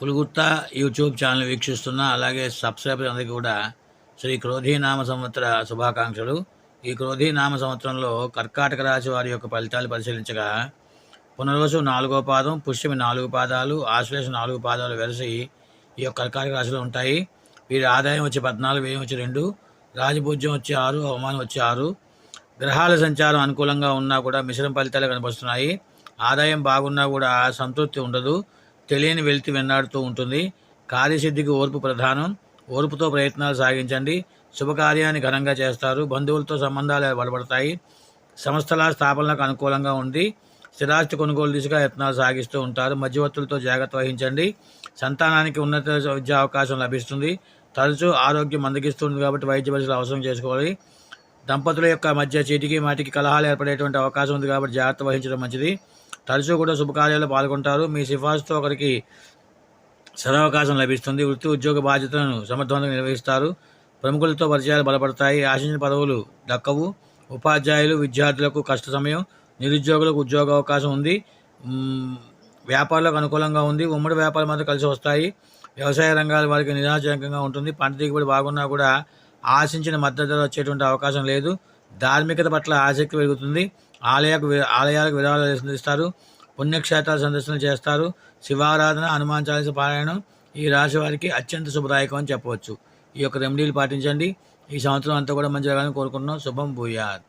పులుగుత్తా YouTube channel వీక్షిస్తున్న అలాగే subscriber అందరికీ కూడా శ్రీ క్రోధీనామ సంవత్సర శుభాకాంక్షలు. ఈ క్రోధీనామ సంవత్సరంలో కర్కాటక రాశి వారి యొక్క ఫలితాలు పరిశీలించగా పునర్వసు నాలుగో పాదం పుష్యమి నాలుగు పాదాలు ఆశ్లేష నాలుగు పాదాలు వెలిసి ఈ యొక్క కర్కాటక రాశిలో ఉంటాయి. వీరి ఆదాయం వచ్చి పద్నాలుగు వ్యయం వచ్చి రెండు రాజభోజ్యం వచ్చి ఆరు అవమానం వచ్చి ఆరు. గ్రహాల సంచారం అనుకూలంగా ఉన్నా కూడా మిశ్రమ ఫలితాలు కనిపిస్తున్నాయి ఆదాయం బాగున్నా కూడా సంతృప్తి ఉండదు. తెలియని వెళ్తి వెన్నాడుతూ ఉంటుంది. కార్యసిద్ధికి ఓర్పు ప్రధానం. ఓర్పుతో ప్రయత్నాలు సాగించండి. శుభకార్యాన్ని ఘనంగా చేస్తారు. బంధువులతో సంబంధాలు బలపడతాయి. సంస్థల స్థాపనలకు అనుకూలంగా ఉంది స్థిరాస్తి కొనుగోలు దిశగా యత్నాలు సాగిస్తూ ఉంటారు. మధ్యవర్తులతో జాగ్రత్త వహించండి. సంతానానికి ఉన్నత విద్యా అవకాశం లభిస్తుంది. తరచూ ఆరోగ్యం మందగిస్తుంది కాబట్టి వైద్య పరీక్షలు అవసరం చేసుకోవాలి. దంపతుల యొక్క మధ్య చీటికి మాటికి కలహాలు ఏర్పడేటువంటి అవకాశం ఉంది కాబట్టి జాగ్రత్త వహించడం మంచిది. తరచూ కూడా శుభకార్యాల్లో పాల్గొంటారు. మీ సిఫార్సుతో ఒకరికి సదవకాశం లభిస్తుంది. వృత్తి ఉద్యోగ బాధ్యతలను సమర్థవంతంగా నిర్వహిస్తారు. ప్రముఖులతో పరిచయాలు బలపడతాయి. ఆశించిన పదవులు దక్కవు. ఉపాధ్యాయులు విద్యార్థులకు కష్ట సమయం నిరుద్యోగులకు ఉద్యోగ అవకాశం ఉంది. వ్యాపారాలకు అనుకూలంగా ఉంది. ఉమ్మడి వ్యాపారం మాత్రం కలిసి వస్తాయి. వ్యవసాయ రంగాల వారికి నిరాశజనకంగా ఉంటుంది. పంట దిగుబడి బాగున్నా కూడా ఆశించిన మద్దతు వచ్చేటువంటి అవకాశం లేదు. ధార్మికత పట్ల ఆసక్తి పెరుగుతుంది. ఆలయకు ఆలయాలకు విరాళాలు సందిస్తారు పుణ్యక్షేత్రాలు సందర్శన చేస్తారు. శివారాధన హనుమాన్ చాలీస పారాయణం ఈ రాశి వారికి అత్యంత శుభదాయకం అని చెప్పవచ్చు. ఈ యొక్క రెమెడీలు పాటించండి. ఈ సంవత్సరం అంతా కూడా మంచిగా కోరుకుంటున్నాం. శుభం భూయాత్.